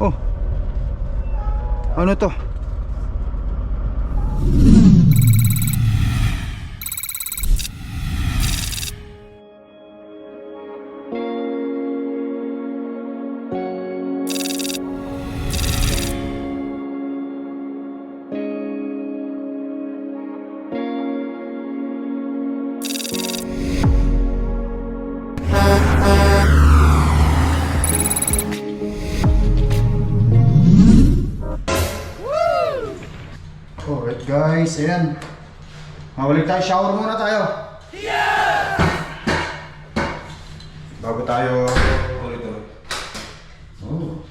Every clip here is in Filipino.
Oh. Ano to? Shower muna tayo. Yeah! Bago tayo tuloy-tuloy. Oh,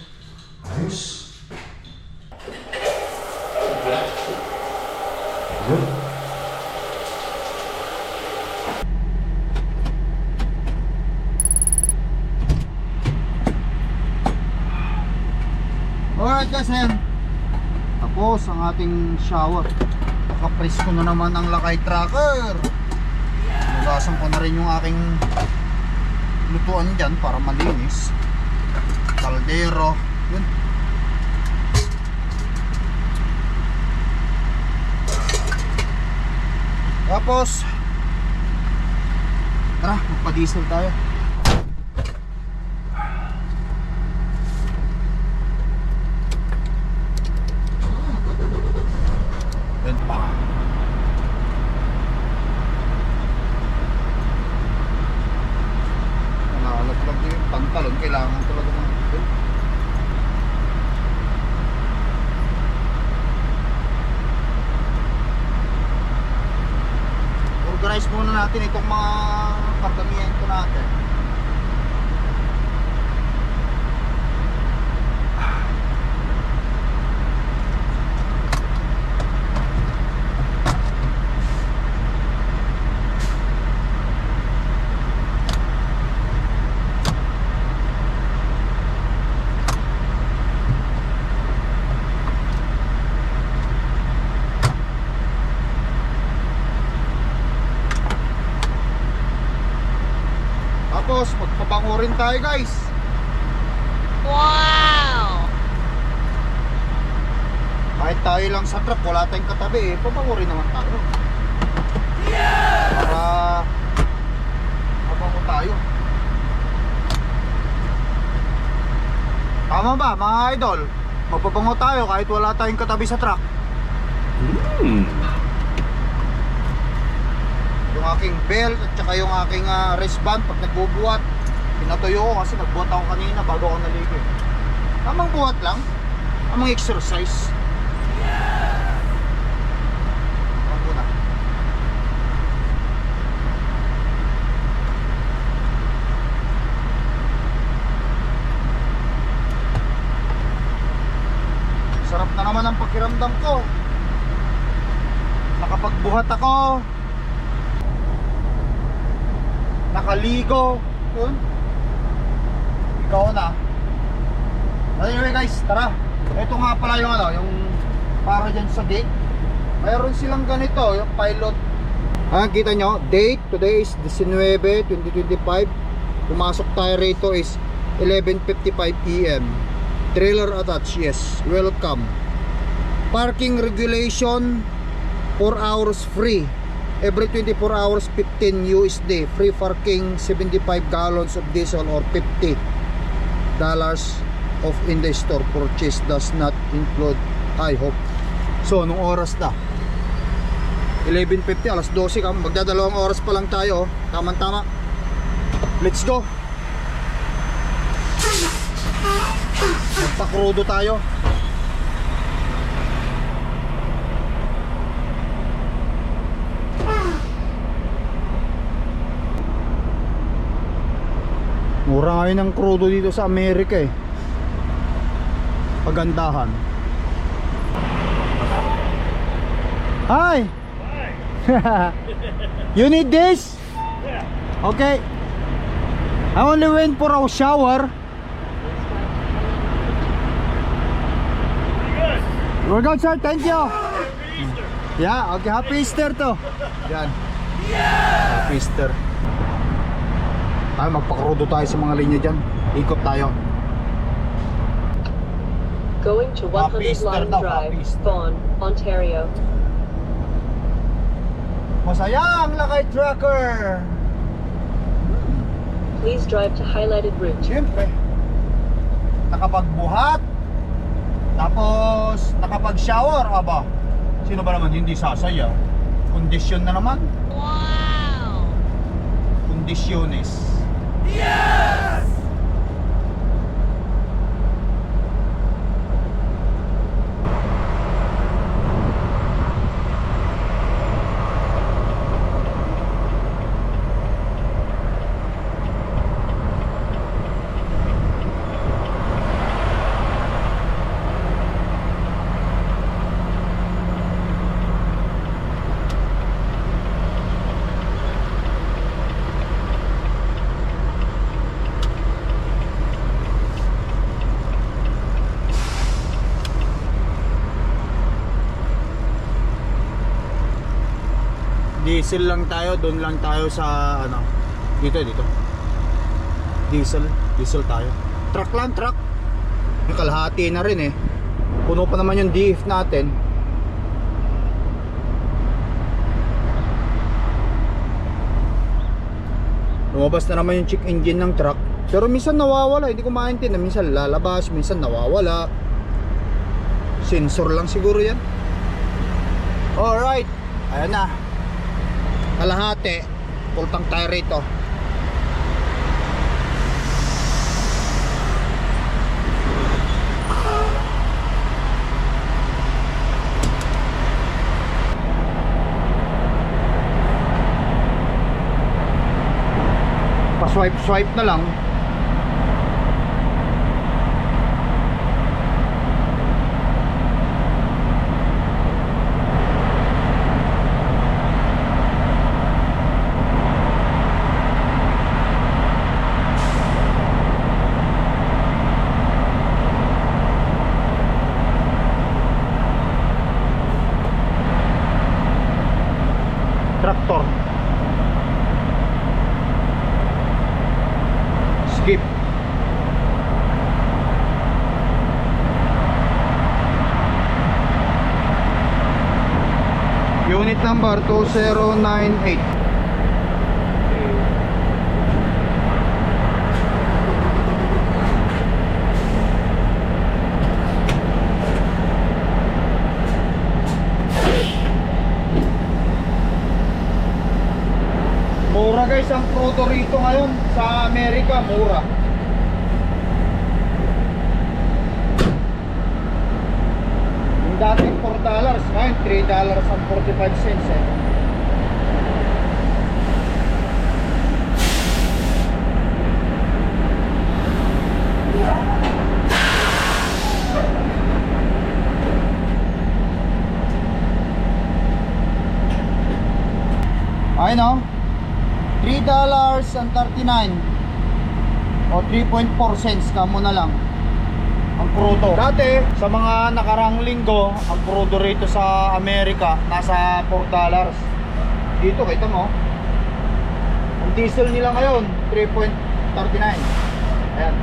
ayos. Good. Alright guys, ayan. Tapos ang ating shower. Kapres ko na naman ang lakay tracker. Nugasan ko na rin yung aking lutuan dyan para malinis. Kaldero. Yun. Tapos Tara, magpa-diesel tayo. Yun pa. Nalalaglag na yung pantalon. Kailangan talaga ng belt. Organize muna natin itong mga kargamento natin. Tapos magpabango rin tayo guys. Wow! Kahit tayo lang sa truck, wala tayong katabi eh, pabango rin naman tayo. Para mabango tayo. Tama ba mga idol? Magpabango tayo kahit wala tayong katabi sa truck. Yung aking belt at saka yung aking ah, wristband pag nagbubuhat. Pinatuyo ko kasi nagbuhat ako kanina bago ako naligo. Tamang buhat lang. Tamang exercise. Sarap na naman ang pakiramdam ko. Nakapagbuhat ako. Nakaligo. Yun. Ikaw na. Anyway guys, tara. Ito nga pala yung ano, yung para dyan sa gate. Mayroon silang ganito, yung pilot. Ah, kita nyo, date, today is 19, 2025. Pumasok tayo rito is 11.55 PM. Trailer attached, yes. Welcome. Parking regulation, 4 hours free. Every 24 hours, 15 USD. Free parking, 75 gallons of diesel or 50 dollars of in the store purchase does not include I hope. So, anong oras na? 11.50, alas 12 ka. Magdadalawang oras pa lang tayo. oh. Tama-tama. Let's go. Magpakrudo tayo. Ngayon ang krudo dito sa Amerika eh. Pagandahan. Hi! you need this? Okay. I only went for a shower. We're good sir, thank you. Yeah, okay, happy Easter to. Yan. Happy Easter. Tayo magpakrudo tayo sa mga linya dyan. Ikot tayo. Going to 100 Papister Lime daw, Drive. Vaughan, Ontario. Masaya ang lakay tracker. Please drive to highlighted route. Siyempre. Nakapagbuhat. Tapos, nakapag-shower. Aba, sino ba naman hindi sasaya? Kondisyon na naman. Wow! Kondisyones. Yeah! Diesel lang tayo, doon lang tayo sa ano, dito dito. Diesel, diesel tayo. Truck lang, truck. Kalahati na rin eh. Puno pa naman yung DF natin. Lumabas na naman yung check engine ng truck. Pero minsan nawawala, hindi ko maintindihan. Minsan lalabas, minsan nawawala. Sensor lang siguro yan. Alright, ayan na. Kalahati, full tank tayo rito. Pa-swipe swipe na lang. Number 2098. Mura guys ang crudo rito ngayon sa Amerika, mura. Yung dating 4 dollars, ngayon 3 dollars and 45 cents eh. Ayun oh. 3 dollars and 39 o 3.4 cents kamo na lang ang crudo. Dati, sa mga nakarang linggo, ang crudo rito sa Amerika nasa 4 dollars. Dito, kita mo. Ang diesel nila ngayon, 3.39. Ayan.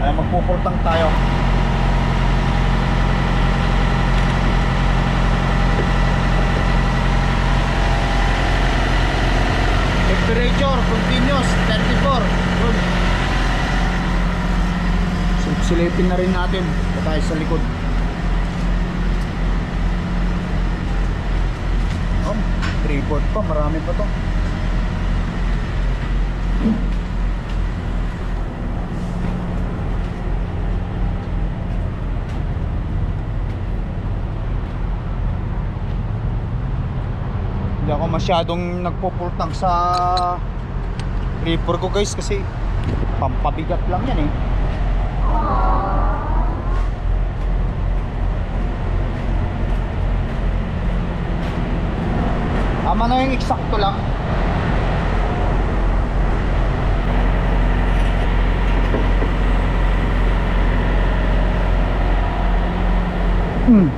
Ayan, magpupultang tayo. Temperature continuous 34. Good. Sil- Silipin na rin natin pa tayo sa likod. Oh, 3 port pa, marami pa to. Hindi ako masyadong nagpupultang sa reaper ko guys kasi pampabigat lang yan eh. Yung eksakto lang. Hmm.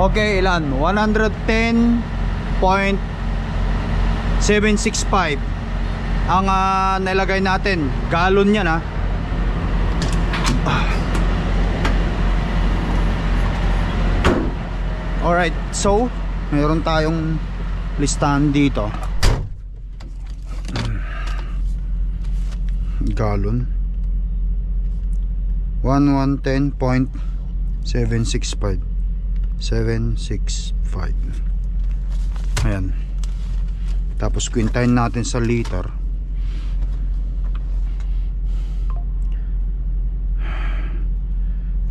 Okay, ilan? 110.765 ang ah, nilagay natin. Galon yan ha. Alright, so mayroon tayong listahan dito. Galon. 1110.765 765 Ayan. Tapos kwintahin natin sa liter.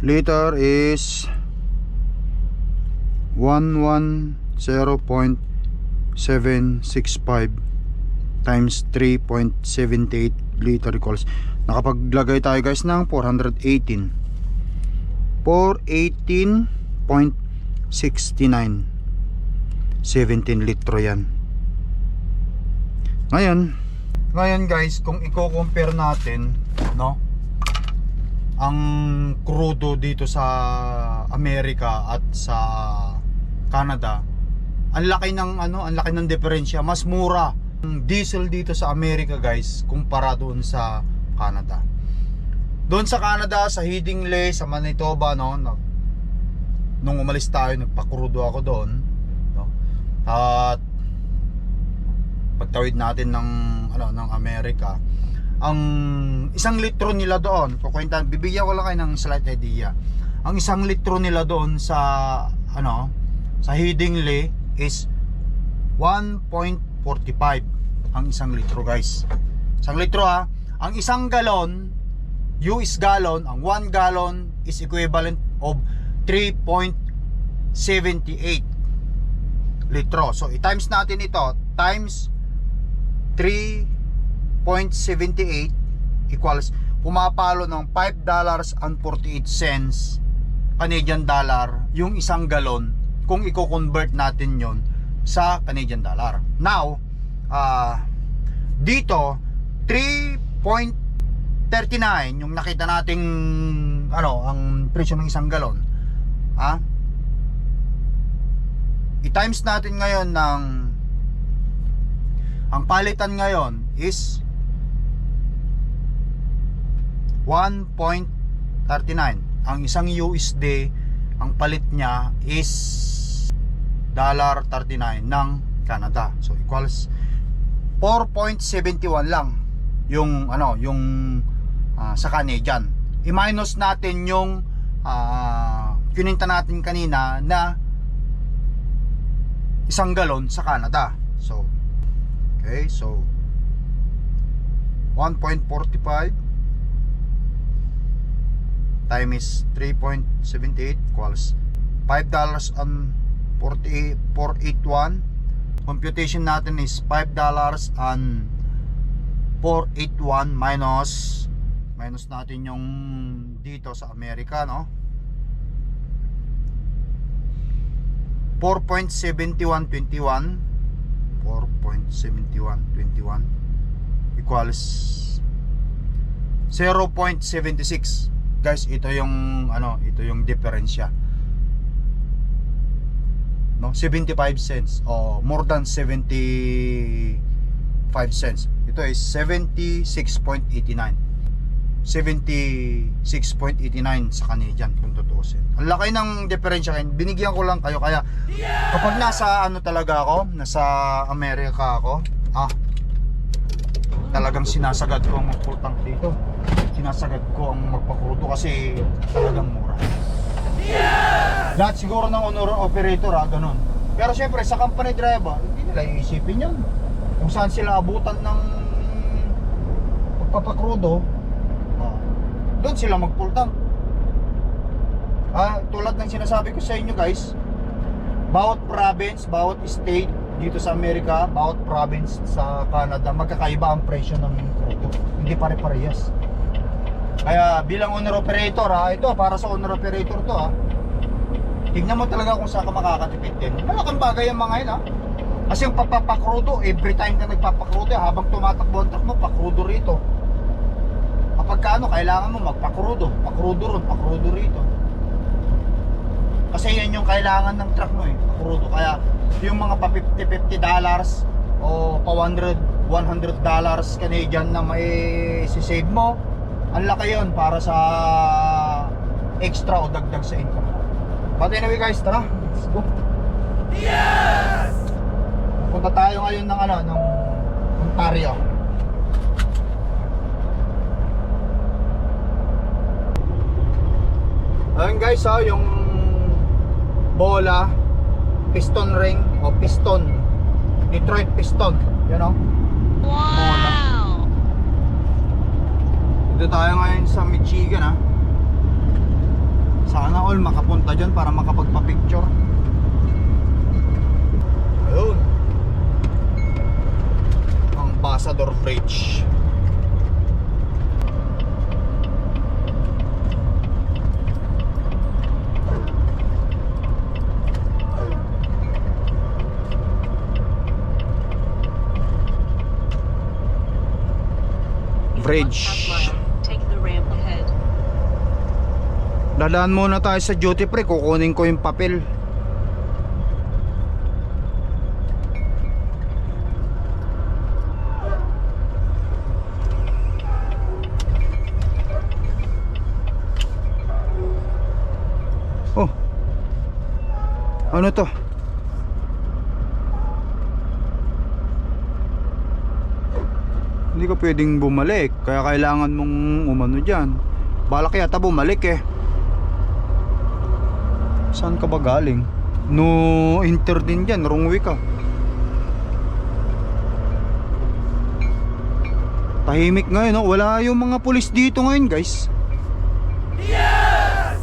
Liter is 110.765 times 3.78 liter equals. Nakapaglagay tayo guys ng 418 418.69 17 litro yan. Ngayon ngayon guys kung i-compare natin no? Ang crudo dito sa Amerika at sa Canada ang laki ng ano ang laki ng diferensya. Mas mura ang diesel dito sa Amerika guys kumpara doon sa Canada. Doon sa Canada sa Hidingley sa Manitoba no nung umalis tayo nagpakrudo ako doon no? At pagtawid natin ng ano ng Amerika ang isang litro nila doon kukwenta bibigyan ko lang kayo ng slight idea. Ang isang litro nila doon sa ano sa Hidingley is 1.45 ang isang litro guys. Isang litro ha? Ang isang galon US gallon ang 1 gallon is equivalent of 3.78 litro so i-times natin ito times 3.78 equals pumapalo ng 5 dollars and 48 cents Canadian dollar yung isang galon kung i-convert natin yon sa Canadian dollar. Now, ah dito 3.39 yung nakita nating ano, ang presyo ng isang galon. Ha? I-times natin ngayon ng ang palitan ngayon is 1.39 ang isang USD ang palit niya is dollar 39 ng Canada. So equals 4.71 lang yung ano yung ah, sa Canadian. I-minus natin yung uh, kininta natin kanina na isang galon sa Canada. So okay so 1.45 time is 3.78 equals 5 dollars and 481 computation natin is 5 dollars and 481 minus minus natin yung dito sa Amerika no 4.7121 4.7121 equals 0.76 guys ito yung ano ito yung diferensya. No 75 cents. O more than 75 cents. Ito is 76.89 76.89 sa Canadian kung tutuusin. Ang laki ng diferensya kayo binigyan ko lang kayo kaya kapag nasa ano talaga ako nasa Amerika ako ah talagang sinasagad ko ang magpultang dito. Sinasagad ko ang magpakrudo kasi talagang mura. Lahat siguro ng owner operator ha ganun. Pero syempre sa company driver hindi nila iisipin yun. Kung saan sila abutan ng pagpapakrudo ah, doon sila magpultang ah, tulad ng sinasabi ko sa inyo guys bawat province, bawat state dito sa Amerika, bawat province sa Canada, magkakaiba ang presyo ng crudo. Hindi pare-parehas. Kaya bilang owner operator ha, ito para sa owner operator to ha. Tignan mo talaga kung saan ka makakatipid din. Malaking bagay ang mga yun ha. Kasi yung papapakrudo, every time ka nagpapakrudo, habang tumatakbo ang truck mo, pakrudo rito. Kapag ka ano, kailangan mo magpakrudo. Pakrudo ron, pakrudo rito. Kasi yan yung kailangan ng truck mo eh, crudo. Kaya yung mga pa 50-50 dollars o pa 100 100 dollars Canadian na may sisave mo, ang laki yun para sa extra o dagdag sa income mo. But anyway guys, tara, let's go. Yes! Punta tayo ngayon ng ano, ng Ontario. Ayun guys, ah, yung bola, piston ring o piston, Detroit piston, you know? Wow! Dito tayo ngayon sa Michigan ha. Sana all makapunta dyan para makapagpa-picture. Ayun. Ambassador Bridge. Bridge. Dadaan muna tayo sa duty free, kukunin ko yung papel. Oh. Ano to? Hindi ka pwedeng bumalik, kaya kailangan mong umano dyan. Balak yata bumalik eh. Saan ka ba galing? No enter din dyan, wrong way ka. Tahimik ngayon, no? wala yung mga pulis dito ngayon guys. Yes!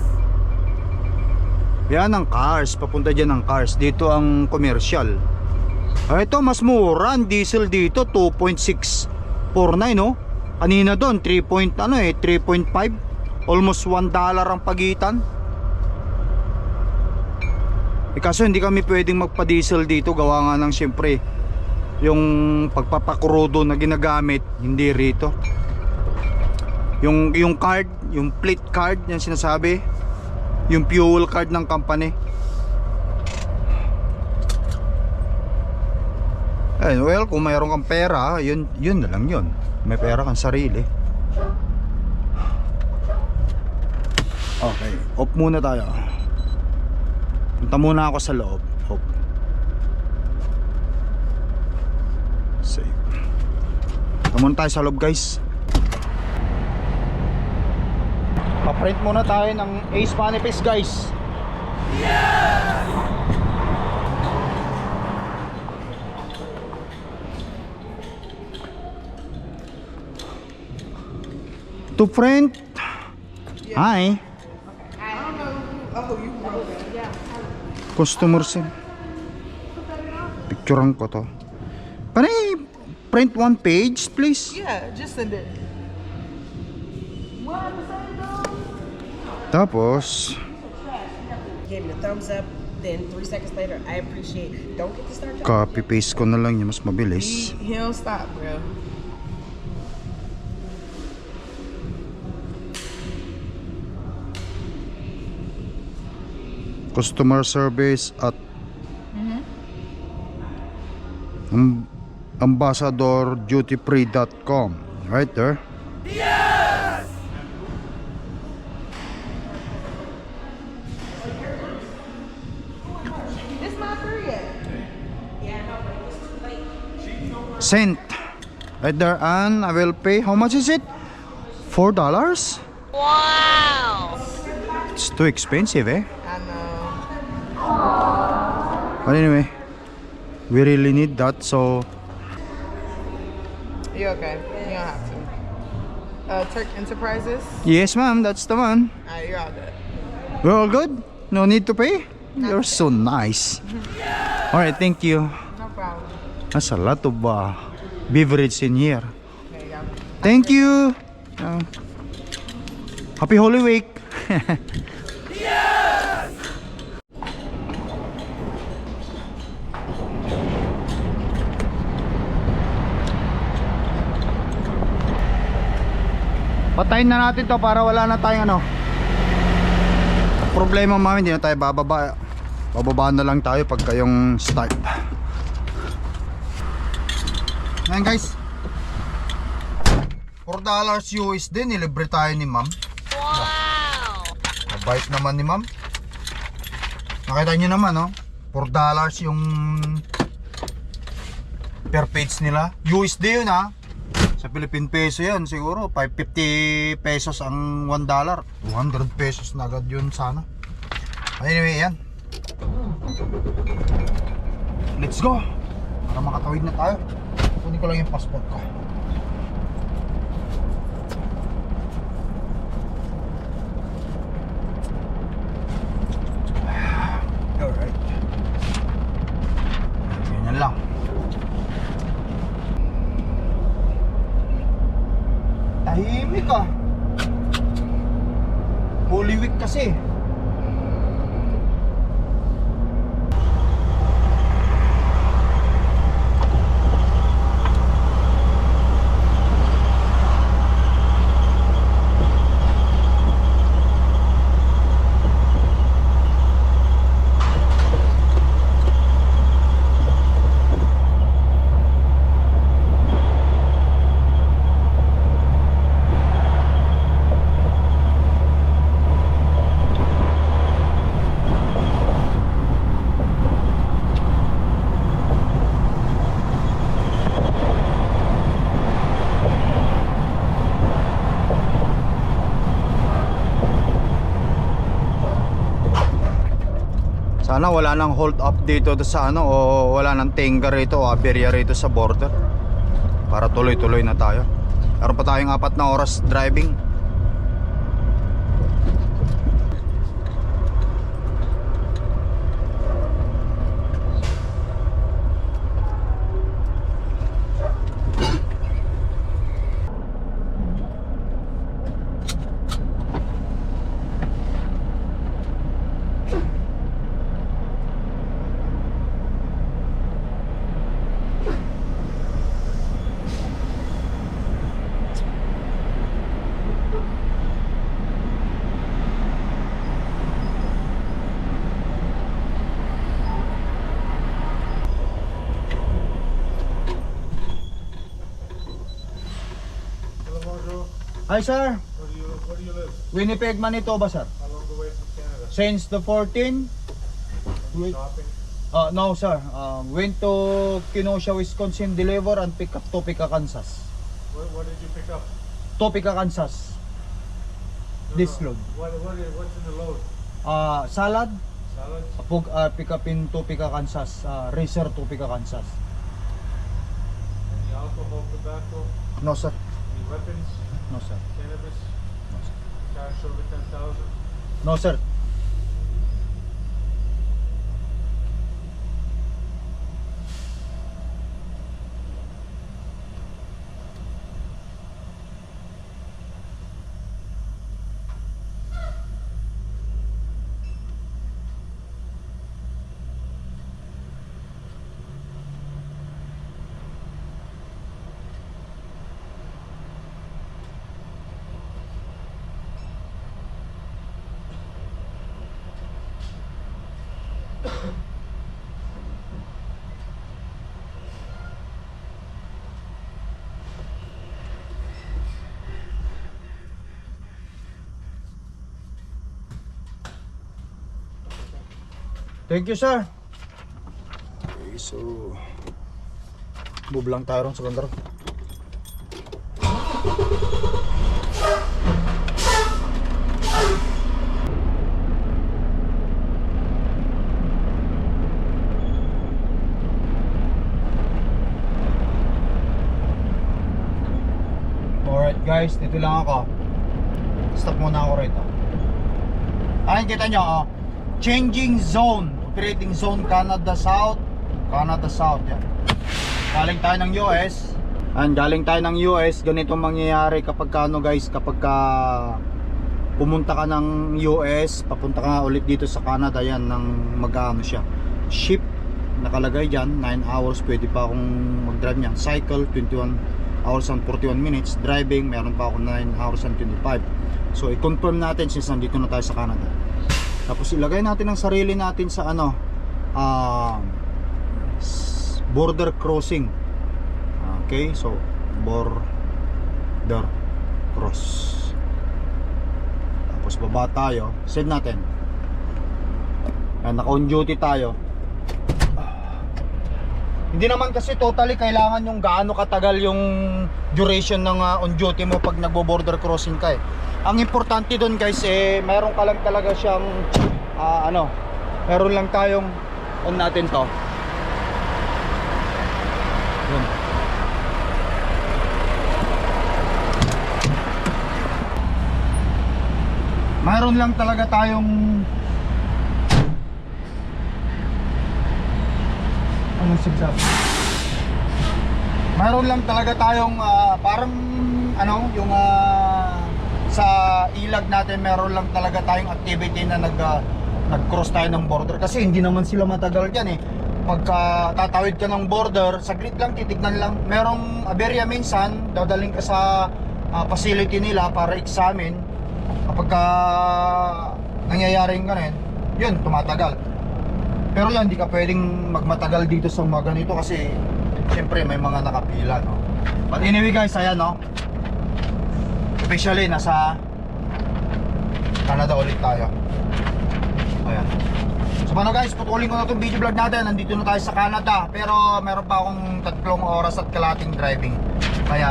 Yan ang cars, papunta dyan ang cars. Dito ang commercial. Ah, ito mas mura ang diesel dito, 2.649 no? Kanina doon 3. point, ano eh, 3.5. Almost 1 dollar ang pagitan. Eh kaso hindi kami pwedeng magpa-diesel dito gawa nga ng siyempre yung pagpapakrudo na ginagamit hindi rito. Yung yung card, yung plate card yan sinasabi, yung fuel card ng company. Eh, well, kung mayroon kang pera, yun, yun na lang yun. May pera kang sarili. Okay, off muna tayo. Punta muna ako sa loob. Off. Save. Punta muna tayo sa loob, guys. Pa-print muna tayo ng Ace Manifest, guys. To print. Hi. Customer sim. Picturean ko to. Panay, print one page, please. Yeah, just send it. Tapos, Gave me a thumbs up. Then three seconds later, I appreciate. Don't get to start. copy paste ko na lang yung mas mabilis. he don't stop, bro. Customer service at Am- ambassadordutyfree.com right there. It's not through yet. Sent. Right there and I will pay. How much is it? Four dollars? Wow! It's too expensive, eh? But anyway, we really need that, so You okay? You don't have to. Uh, Turk Enterprises. yes, ma'am, that's the one. Alright, you're all good. We're all good. No need to pay. You're so nice. All right, thank you. No problem. That's a lot of uh, beverage in here. You. Thank you. Uh, happy Holy Week. Patayin na natin to para wala na tayong ano. problema mami, hindi na tayo bababa. Bababa na lang tayo pagka yung start. Ngayon guys. 4 dollars USD nilibre tayo ni ma'am. Wow! Mabait naman ni ma'am. Nakita nyo naman no? 4 dollars yung per page nila. USD yun ha. Sa Philippine peso yan siguro 550 pesos ang 1 dollar. 200 pesos na agad yun sana. Anyway yan. Let's go. Para makatawid na tayo. Kunin ko lang yung passport ko. Alright. Ganyan lang. Tahimik ah. Holy Week kasi. Sana wala nang hold up dito sa ano o wala nang tenga rito o aberya rito sa border. Para tuloy-tuloy na tayo. Meron pa tayong apat na oras driving. Hi sir, Where do you where do you live? Winnipeg, Manitoba sir. How long away from Canada? Since the 14, Wait. Shopping. uh, no sir, um, went to Kenosha, Wisconsin, deliver and pick up Topeka, Kansas. What, what did you pick up? Topeka, Kansas. No, This no. load. What, what is, what's in the load? Uh, salad, Salads? pug, uh, pick up in Topeka, Kansas. Uh, Racer, Topeka, Kansas. Any alcohol, tobacco? No sir, Any weapons? No sir, Cannabis? no sir. Cash over 10,000? No sir. Thank you, sir. Okay, so move lang tayo ron sa bandar. Alright guys, dito lang ako. Stop muna ako rito. Ayun, kita nyo, oh. Changing zone. Operating zone Canada South. Canada South, yan. Galing tayo ng US. Ayan, galing tayo ng US. Ganito mangyayari kapag ka, ano guys, kapag ka pumunta ka ng US, papunta ka ulit dito sa Canada, yan, ng mag-ano siya. Ship, nakalagay dyan, 9 hours, pwede pa akong mag-drive niyan. Cycle, 21 hours and 41 minutes. Driving, meron pa ako 9 hours and 25. So, i-confirm natin since nandito na tayo sa Canada. Tapos ilagay natin ang sarili natin sa ano, s- border crossing. Okay, so border cross. Tapos baba tayo, send natin. Ayan, naka-on duty tayo. Hindi naman kasi totally kailangan yung gaano katagal yung duration ng ah, on duty mo pag nagbo-border crossing ka eh. Ang importante doon guys eh meron ka lang talaga siyang ah, ano, meron lang tayong on natin to. Yun. Mayroon lang talaga tayong Sigsag? Mayroon lang talaga tayong ah, parang ano, yung ah, sa ilag natin meron lang talaga tayong activity na nag ah, nag-cross tayo ng border kasi hindi naman sila matagal diyan eh. Pagka tatawid ka ng border, saglit lang titignan lang. Merong aberya minsan, dadaling ka sa ah, facility nila para examine. Kapag ka nangyayari yung ganun, yun, tumatagal. Pero yan, hindi ka pwedeng magmatagal dito sa mga ganito kasi siyempre may mga nakapila, no? But anyway guys, ayan, no? Officially, nasa Canada ulit tayo. Ayan. So paano guys, putulin ko na itong video vlog natin. Nandito na tayo sa Canada. Pero meron pa akong tatlong oras at kalating driving. Kaya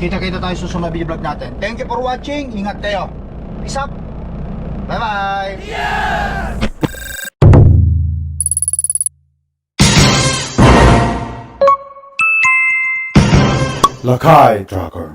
kita-kita tayo sa susunod video vlog natin. Thank you for watching. Ingat kayo. Peace up. Bye-bye. Lakai Tracker.